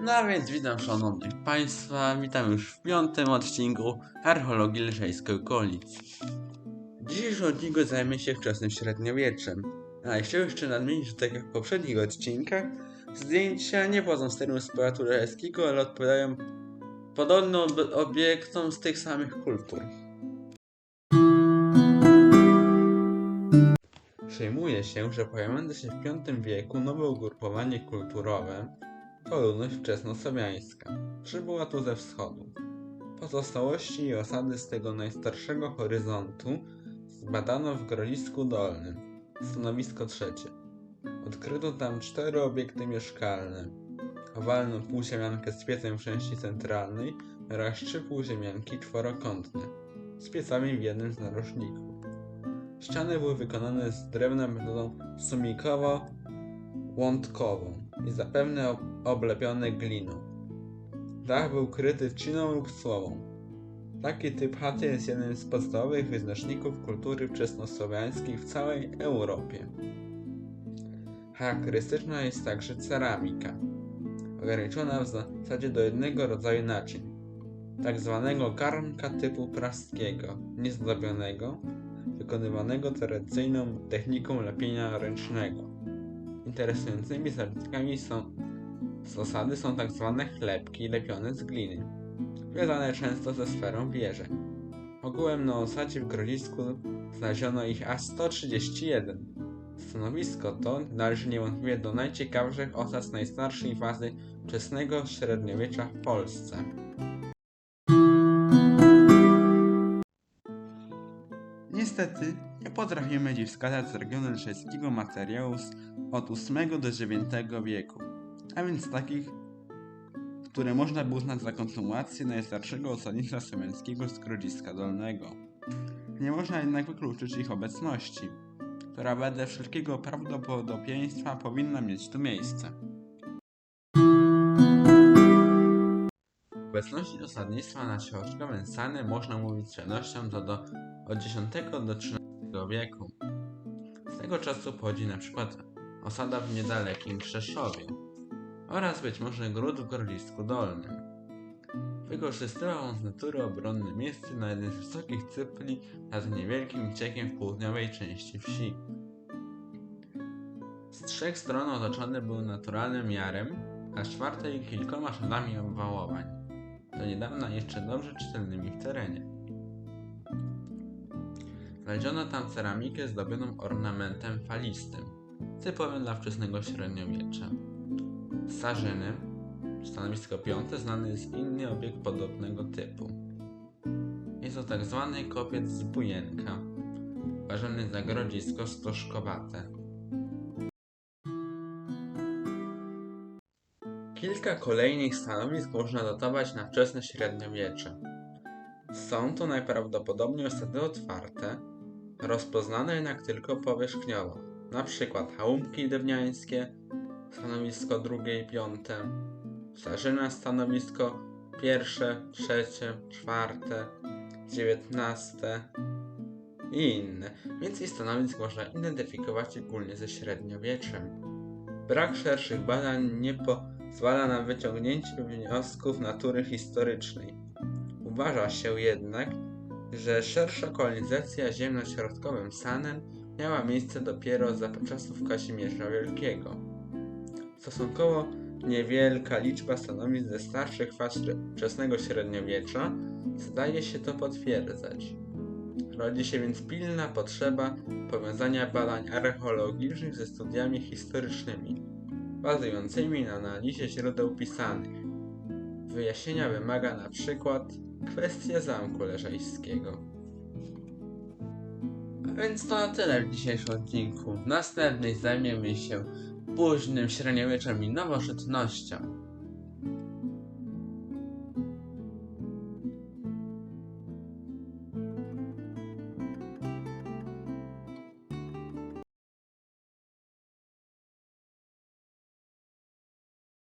No więc witam szanownych Państwa, witam już w piątym odcinku Archeologii Leszejskiej okolic. W dzisiejszym odcinku zajmę się wczesnym średniowieczem. A chciałem jeszcze nadmienić, że tak jak w poprzednich odcinkach, zdjęcia nie pochodzą z terenu sportu leszejskiego, ale odpowiadają podobnym ob- obiektom z tych samych kultur. Przejmuje się, że pojawiające się w V wieku nowe ugrupowanie kulturowe to ludność wczesnosłowiańska. Przybyła tu ze wschodu. Pozostałości i osady z tego najstarszego horyzontu zbadano w Grodzisku Dolnym. Stanowisko trzecie. Odkryto tam cztery obiekty mieszkalne. Owalną półziemiankę z piecem w części centralnej oraz trzy półziemianki czworokątne z piecami w jednym z narożników. Ściany były wykonane z drewna metodą sumikowo-łątkową i zapewne ob- oblepione gliną. Dach był kryty trzciną lub słomą. Taki typ chaty jest jednym z podstawowych wyznaczników kultury wczesnosłowiańskiej w całej Europie. Charakterystyczna jest także ceramika, ograniczona w zasadzie do jednego rodzaju naczyń, tak zwanego garnka typu praskiego, niezdobionego, wykonywanego tradycyjną techniką lepienia ręcznego. Interesującymi zabytkami są z osady są tak zwane chlebki lepione z gliny, wiązane często ze sferą wieży. Ogółem na osadzie w Grodzisku znaleziono ich aż 131. Stanowisko to należy niewątpliwie do najciekawszych osad najstarszej fazy wczesnego średniowiecza w Polsce. Niestety, nie potrafimy dziś wskazać z regionu leszeckiego materiałów z od VIII do IX wieku, a więc takich, które można by uznać za kontynuację najstarszego osadnictwa słowiańskiego z Grodziska Dolnego. Nie można jednak wykluczyć ich obecności, która wedle wszelkiego prawdopodobieństwa powinna mieć tu miejsce. Obecności osadnictwa na książkowym Sany można mówić z pewnością to do od X do XIII wieku. Z tego czasu pochodzi na przykład osada w niedalekim Krzeszowie oraz być może gród w Grodzisku Dolnym. Wykorzystywał on z natury obronne miejsce na jeden z wysokich cypli nad niewielkim ciekiem w południowej części wsi. Z trzech stron otoczony był naturalnym jarem, a z czwartej kilkoma szadami obwałowań, do niedawna jeszcze dobrze czytelnymi w terenie. Znaleziono tam ceramikę zdobioną ornamentem falistym, typowym dla wczesnego średniowiecza. Z Sarzyny, stanowisko piąte, znany jest inny obiekt podobnego typu. Jest to tak zwany kopiec z Bujenka, uważany za grodzisko stożkowate. Kilka kolejnych stanowisk można datować na wczesne średniowiecze. Są to najprawdopodobniej osady otwarte, rozpoznane jednak tylko powierzchniowo, przykład chałupki drewniańskie, stanowisko drugie i piąte, Sarzyna stanowisko pierwsze, trzecie, czwarte, dziewiętnaste i inne. Więcej stanowisk można identyfikować ogólnie ze średniowieczem. Brak szerszych badań nie pozwala na wyciągnięcie wniosków natury historycznej. Uważa się jednak, że szersza kolonizacja ziem na środkowym Sanem miała miejsce dopiero za czasów Kazimierza Wielkiego. Stosunkowo niewielka liczba stanowisk ze starszych faz wczesnego średniowiecza zdaje się to potwierdzać. Rodzi się więc pilna potrzeba powiązania badań archeologicznych ze studiami historycznymi, bazującymi na analizie źródeł pisanych. Wyjaśnienia wymaga na przykład kwestia zamku leżajskiego. A więc to na tyle w dzisiejszym odcinku. W następnej zajmiemy się późnym średniowieczem i nowożytnością.